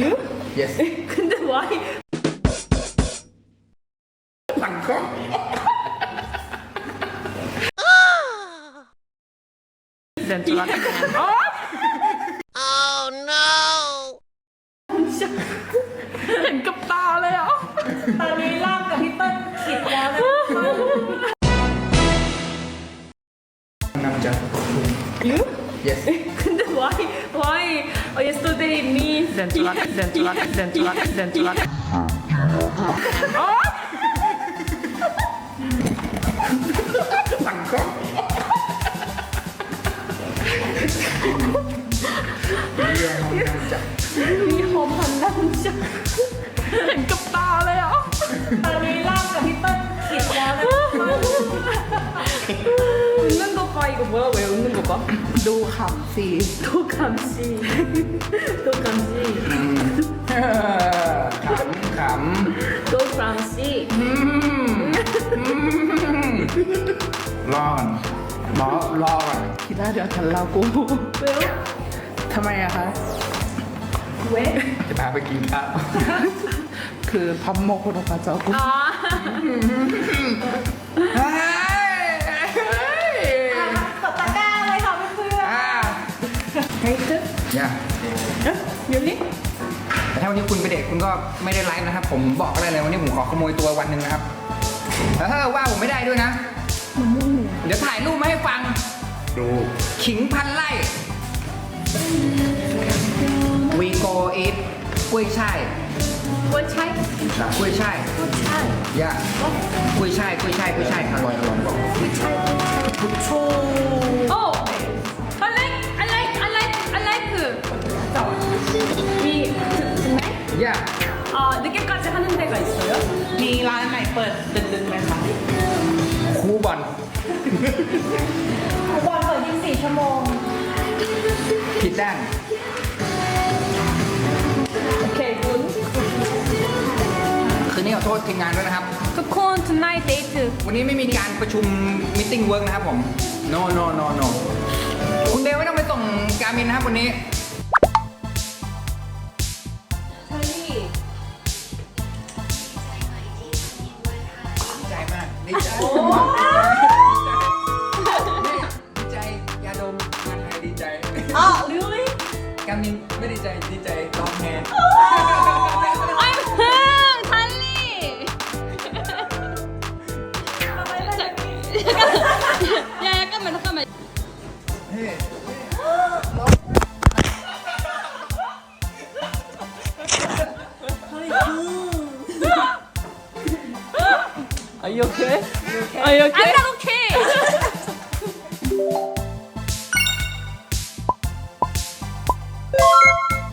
You? yes 근데 why? สั่งกล้อง 된 줄 알았네. 어? Oh no! 진짜 เห็นกับตาเลยอ่ะ ตอนนี้ล่ามกับพี่เปิ้ลขิดแล้วนะ นำจะ You? yes 근데 why? O, jest tutaj mi. Dentulak, dentulak, dentulak, dentulak. O! มีโอมพันดังจ้ะเห็นกับตาเลยอะตอนนี้ล่ากับพี่เต้เขียนแล้วนะนั่นก็ไฟกับเวอร์เวล ปะดูขำสิดูกคำซีดูกคำซีขำขำดูกคำซีอือืมรอก่อนรอรอก่อนคิดาร์เดี๋ยวฉันเล่ากูเวลทำไมอะคะเวลจะพาไปกินข้าวคือพัมโมโคโนปาเจ้ากู Very good. เนี่ย Uh, really? แต่ถ้าวันนี้คุณไปเด็กคุณก็ไม่ได้ไลฟ์นะครับ ผมบอกก็ได้เลยวันนี้ผมขอขโมยตัววันหนึ่งนะครับเออว่าผมไม่ได้ด้วยนะ เดี๋ยวถ่ายรูปมาให้ฟัง ดู ขิงพันไล่ we go eat กุ้วยช่าย What type? กล้วยช่าย What type? ย่ากล้ยช่ายกล้ยช่ายกล้ยช่ายอร่อยอร่อยบอก What type? What type? tonight? อย่า 아 늦게까지 하는 데가 있어요? มีร้านไหนเปิดดึกๆไหมคะ คูบอล ๆบอลเปิด24ชั่วโมง ผิดด้าน 오케이 굿. คืนนี้ขอโทษทีมงานด้วยนะครับ 투콘 tonight 데이트. วันนี้ไม่มีการประชุมมิ팅เวิร์กนะครับผม no no no no คุณเบลไม่ต้องไปส่งการมินนะครับวันนี้ ดีใจดีใจยาดมมาไทยดีใจอ๋อ really กามินไม่ดีใจดีใจร้องแฮ I'm hurt Charlie ทำไมล่ะ ยายก็มันทำไม เฮ้ Are you okay? Are you okay? I'm not okay.